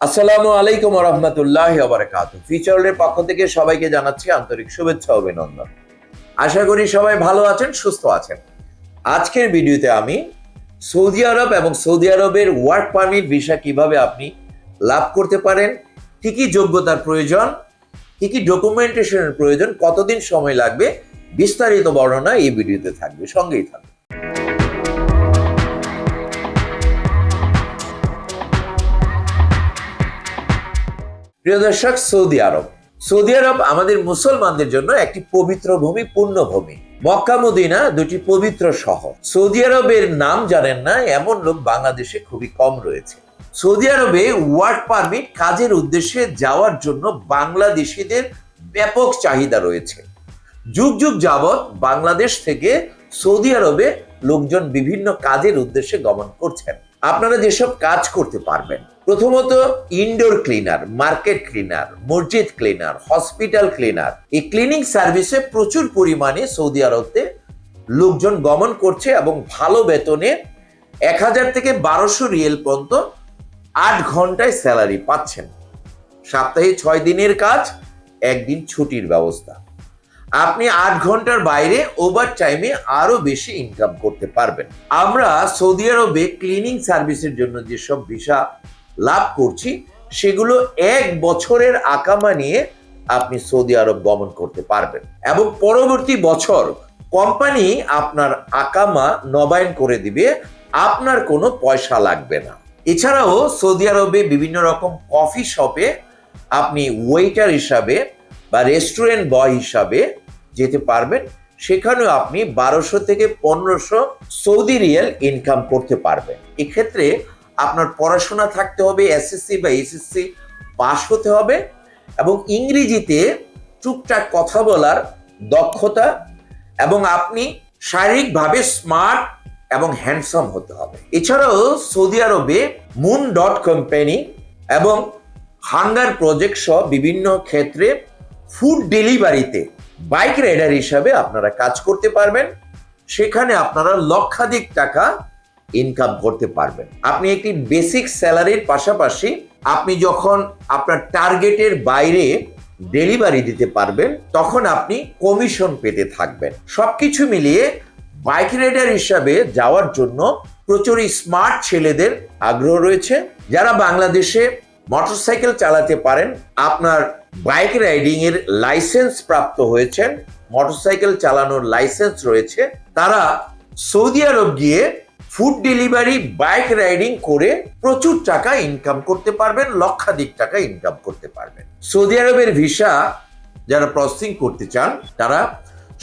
আসসালামু আলাইকুম রহমতুল্লাহ বারাকাত ফিচারের পক্ষ থেকে সবাইকে জানাচ্ছি আন্তরিক শুভেচ্ছা, অভিনন্দন। আশা করি সবাই ভালো আছেন, সুস্থ আছেন। আজকের ভিডিওতে আমি সৌদি আরব এবং সৌদি আরবের ওয়ার্ক পারমিট ভিসা কীভাবে আপনি লাভ করতে পারেন, কি কি যোগ্যতার প্রয়োজন, কি কি ডকুমেন্টেশনের প্রয়োজন, কতদিন সময় লাগবে, বিস্তারিত বর্ণনা এই ভিডিওতে থাকবে, সঙ্গেই থাকবে প্রিয় দর্শক, সৌদি আরব। সৌদি আরব আমাদের মুসলমানদের জন্য একটি পবিত্র ভূমি পুণ্যভূমি মক্কা, মদিনা দুটি পবিত্র শহর। সৌদি আরবের নাম জানেন না, এমন লোক বাংলাদেশে খুবই কম রয়েছে। সৌদি আরবে ওয়ার্ক পারমিট কাজের উদ্দেশ্যে যাওয়ার জন্য বাংলাদেশিদের ব্যাপক চাহিদা রয়েছে। যুগ যুগ যাবৎ বাংলাদেশ থেকে সৌদি আরবে লোকজন বিভিন্ন কাজের উদ্দেশ্যে গমন করছেন। আপনারা যেসব কাজ করতে পারবেন প্রথমত ইনডোর ক্লিনার মার্কেট ক্লিনার মসজিদ ক্লিনার হসপিটাল ক্লিনার এই ক্লিনিং সার্ভিসে প্রচুর পরিমাণে সৌদি আরবে লোকজন গমন করছে এবং ভালো বেতনে এক হাজার থেকে বারোশো রিয়েল পর্যন্ত আট ঘন্টায় স্যালারি পাচ্ছেন। সপ্তাহে ছয় দিনের কাজ, একদিন ছুটির ব্যবস্থা। আপনি আট ঘণ্টার বাইরে ওভার টাইমে আরও বেশি ইনকাম করতে পারবেন। আমরা সৌদি আরবে ক্লিনিং সার্ভিসের জন্য যেসব ভিসা লাভ করছি, সেগুলো এক বছরের আকামা নিয়ে আপনি সৌদি আরব গমন করতে পারবেন। এবং পরবর্তী বছর কোম্পানি আপনার আকামা নবায়ন করে দিবে, আপনার কোনো পয়সা লাগবে না। এছাড়াও সৌদি আরবে বিভিন্ন রকম কফি শপে আপনি ওয়েটার হিসাবে বা রেস্টুরেন্ট বয় হিসাবে যেতে পারবেন, সেখানেও আপনি বারোশো থেকে পনেরোশো সৌদি রিয়েল ইনকাম করতে পারবেন। এক্ষেত্রে আপনার পড়াশোনা থাকতে হবে এসএসসি বা এসএসসি পাস হতে হবে এবং ইংরেজিতে টুকটাক কথা বলার দক্ষতা এবং আপনি শারীরিকভাবে স্মার্ট এবং হ্যান্ডসাম হতে হবে। এছাড়াও সৌদি আরবে মুন ডট কোম্পানি এবং হাঙ্গার প্রজেক্ট সহ বিভিন্ন ক্ষেত্রে ফুড ডেলিভারিতে বাইক রাইডার হিসাবে আপনারা কাজ করতে পারবেন। সেখানে আপনারা লক্ষাধিক টাকা ইনকাম করতে পারবেন। আপনি একটি বেসিক স্যালারির পাশাপাশি আপনি যখন আপনার টার্গেটের বাইরে ডেলিভারি দিতে পারবেন, তখন আপনি কমিশন পেতে থাকবেন। সবকিছু মিলিয়ে বাইক রাইডার হিসাবে যাওয়ার জন্য প্রচুর স্মার্ট ছেলেদের আগ্রহ রয়েছে। যারা বাংলাদেশে মোটরসাইকেল চালাতে পারেন, আপনার বাইক রাইডিং এর লাইসেন্স প্রাপ্ত হয়েছেন মোটরসাইকেল চালানোর লাইসেন্স রয়েছে, তারা সৌদি আরব গিয়ে ফুড ডেলিভারি বাইক রাইডিং করে প্রচুর টাকা ইনকাম করতে পারবেন, লক্ষাধিক টাকা ইনকাম করতে পারবেন। সৌদি আরবের ভিসা যারা প্রসেসিং করতে চান, তারা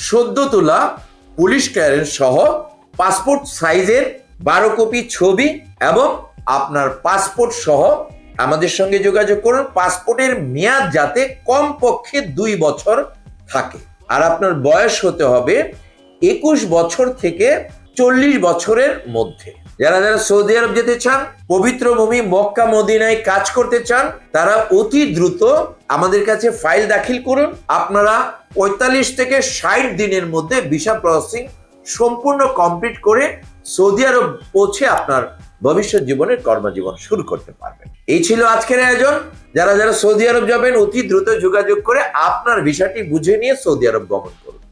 সদ্য তোলা পুলিশ ক্লিয়ারেন্স সহ পাসপোর্ট সাইজের বারো কপি ছবি এবং আপনার পাসপোর্ট সহ আমাদের সঙ্গে যোগাযোগ করুন। পাসপোর্টের মেয়াদ যাতে কমপক্ষে দুই বছর থাকে। আর আপনার বয়স হতে হবে একুশ বছর থেকে চল্লিশ বছরের মধ্যে। যারা যারা সৌদি আরব যেতে চান, পবিত্র ভূমি মক্কা, মদিনায় কাজ করতে চান, তারা অতি দ্রুত আমাদের কাছে ফাইল দাখিল করুন। আপনারা পঁয়তাল্লিশ থেকে ষাট দিনের মধ্যে ভিসা প্রসেসিং সম্পূর্ণ কমপ্লিট করে সৌদি আরব পৌঁছে আপনার ভবিষ্যৎ জীবনের কর্মজীবন শুরু করতে পারবেন। এই ছিল আজকের আয়োজন। যারা যারা সৌদি আরব যাবেন, অতি দ্রুত যোগাযোগ করে আপনার ভিসাটি বুঝে নিয়ে সৌদি আরব গমন করুন।